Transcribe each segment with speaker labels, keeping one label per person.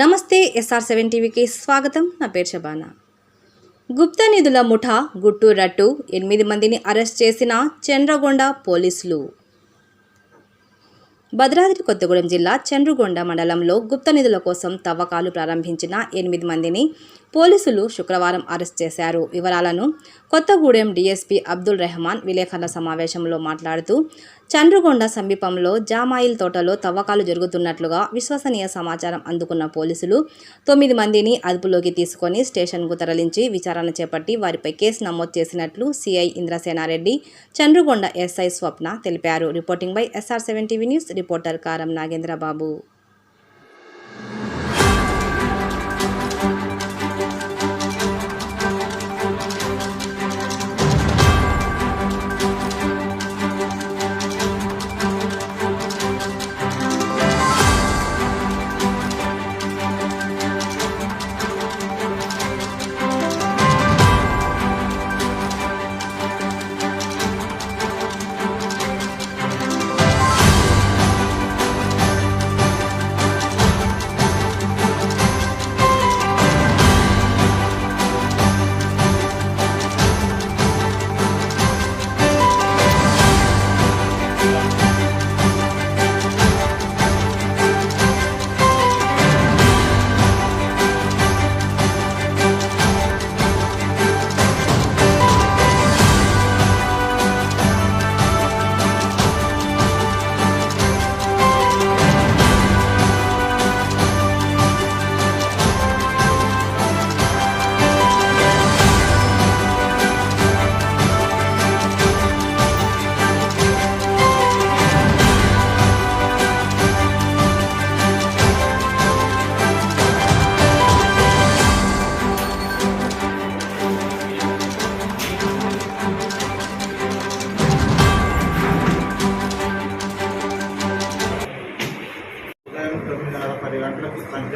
Speaker 1: నమస్తే SR seven టీవీకి స్వాగతం. నా పేరు శబానా. గుప్త నిధుల ముఠా గుట్టు రట్టు ఎనిమిది మందిని అరెస్ట్ చేసిన చంద్రగొండ పోలీసులు. భద్రాద్రి కొత్తగూడెం జిల్లా చండ్రుగొండ మండలంలో గుప్త నిధుల కోసం తవ్వకాలు ప్రారంభించిన ఎనిమిది మందిని పోలీసులు శుక్రవారం అరెస్ట్ చేశారు. వివరాలను కొత్తగూడెం డీఎస్పీ అబ్దుల్ రెహమాన్ విలేకరుల సమావేశంలో మాట్లాడుతూ చండ్రుగొండ సమీపంలో జామాయిల్ తోటలో తవ్వకాలు జరుగుతున్నట్లుగా విశ్వసనీయ సమాచారం అందుకున్న పోలీసులు తొమ్మిది మందిని అదుపులోకి తీసుకొని స్టేషన్కు తరలించి విచారణ చేపట్టి వారిపై కేసు నమోదు చేసినట్లు సిఐ ఇంద్రసేనారెడ్డి చండ్రుగొండ ఎస్ఐ స్వప్న తెలిపారు. Reporting by SR seven TV news reporter Karam Nagendrababu.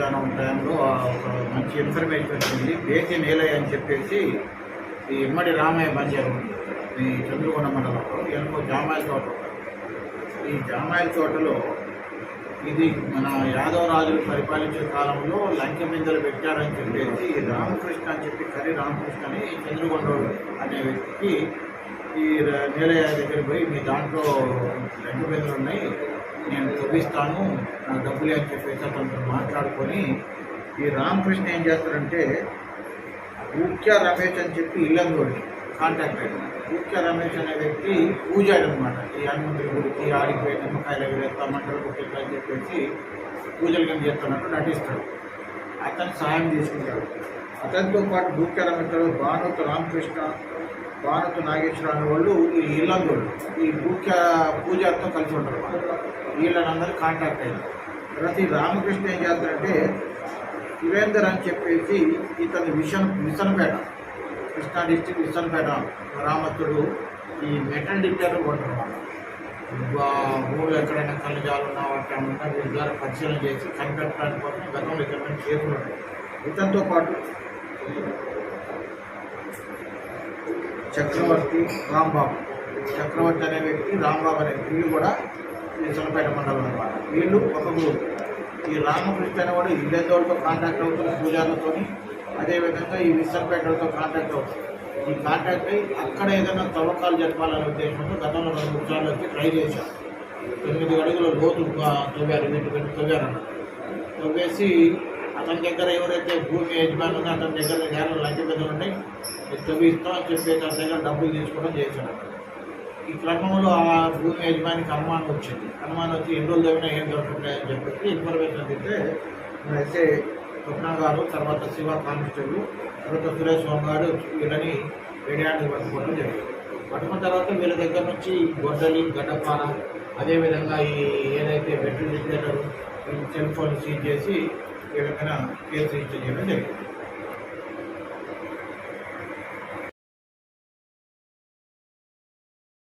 Speaker 2: విధానం టైంలో ఒక మంచి ఇన్ఫర్మేషన్ వచ్చింది. బేకి నీలయ్య అని చెప్పేసి ఈ ఇమ్మడి రామయ్య బంజారు ఈ చంద్రగొండ మండలంలో ఎనుకో జామాయిల తోట. ఈ జామాయిల తోటలో ఇది మన యాదవరాజులు పరిపాలించే కాలంలో లంక బిందెలు పెట్టారని చెప్పేసి ఈ రామకృష్ణ అని చెప్పి కరి రామకృష్ణ అని చంద్రగొండ అనే వ్యక్తికి ఈ ర- నీలయ్య దగ్గరికి పోయి మీ దాంట్లో లంక బిందెలు ఉన్నాయి. నేను చూపిస్తాను. నాకు డబ్బులు అని చెప్పేసి అతనితో మాట్లాడుకొని ఈ రామకృష్ణ ఏం చేస్తారంటే ఊక్య రమేష్ అని చెప్పి ఇల్లందోడి కాంటాక్ట్ అయ్యాడు ఊక్య రమేష్ అనే వ్యక్తి పూజాడు అనమాట ఈ హనుమంతుడి గుడికి ఆడిపోయి నిమ్మకాయలు ఎగరేస్తా మంటలు కొట్టేస్తా అని చెప్పేసి పూజలు కానీ చేస్తున్నట్టు నటిస్తాడు. అతను సహాయం తీసుకుంటాడు. అతనితో పాటు ఊక్య రమేష్ భానుత రామకృష్ణ భారత నాగేశ్వర అనే వాళ్ళు ఈ ఇల్లందోడు ఈ ముఖ్య పూజారితో కలిసి ఉంటారు వీళ్ళనందరూ కాంటాక్ట్ అయ్యారు. తర్వాత ఈ రామకృష్ణ ఏం చేస్తారంటే త్రివేందర్ అని చెప్పేసి ఇతను విషన్ విసనపేట కృష్ణా డిస్టిక్ విసనపేట రామత్తుడు ఈ మెటల్ డిప్లర్ కొంటున్నాడు ఊళ్ళో ఎక్కడైనా కళ్ళజాలు ఉన్నా వాటి ఉన్నా వీళ్ళ ద్వారా పరిశీలన చేసి కనిపెట్టడానికి కోసం గతంలో ఇక్కడ చేతులు ఇతనితో పాటు చక్రవర్తి రాంబాబు. చక్రవర్తి అనే వ్యక్తి రాంబాబు అనే వీళ్ళు కూడా ఈ సొనపేట మండలం అనమాట వీళ్ళు ఒక గ్రూప్ ఈ రామకృష్ణ అనేవాడు ఇల్లెందోళ్ళతో కాంటాక్ట్ అవుతున్న పూజారులతో అదేవిధంగా ఈ విశ్వపేటలతో కాంటాక్ట్ అవుతుంది. ఈ కాంటాక్ట్ అయ్యి అక్కడ ఏదైనా తవ్వకాలు జరపాలనే ఉద్దేశంతో గతంలో రెండు మూడు సార్లు వచ్చి ట్రై చేశాం తొమ్మిది అడుగుల లోతు తవ్వారు వీటి వీటి తవ్వారు. తవ్వేసి అతని దగ్గర ఎవరైతే భూమి యజమాని ఉందో అతని దగ్గర నేల లంచ మీద ఉన్నాయి ఇది అని చెప్పి అతని దగ్గర డబ్బులు తీసుకోవడం చేశాడు. ఈ క్రమంలో ఆ భూమి యజమానికి అనుమానం వచ్చింది. అనుమానం వచ్చి ఎన్ని రోజులు తవ్వినా ఏం దొరుకుతాయి అని చెప్పేసి ఇన్ఫర్మేషన్ ఇస్తే అయితే స్వప్న గారు తర్వాత శివ కానిస్టేబుల్ తర్వాత సురేష్ స్వామి గారు వీళ్ళని రేడియాన్ని పట్టుకోవడం జరిగింది. పట్టుకున్న తర్వాత వీళ్ళ దగ్గర నుంచి గొడ్డలి గడ్డపార అదేవిధంగా ఈ ఏదైతే bedroom dictator cell phone seize చేసి వీళ్ళ మీద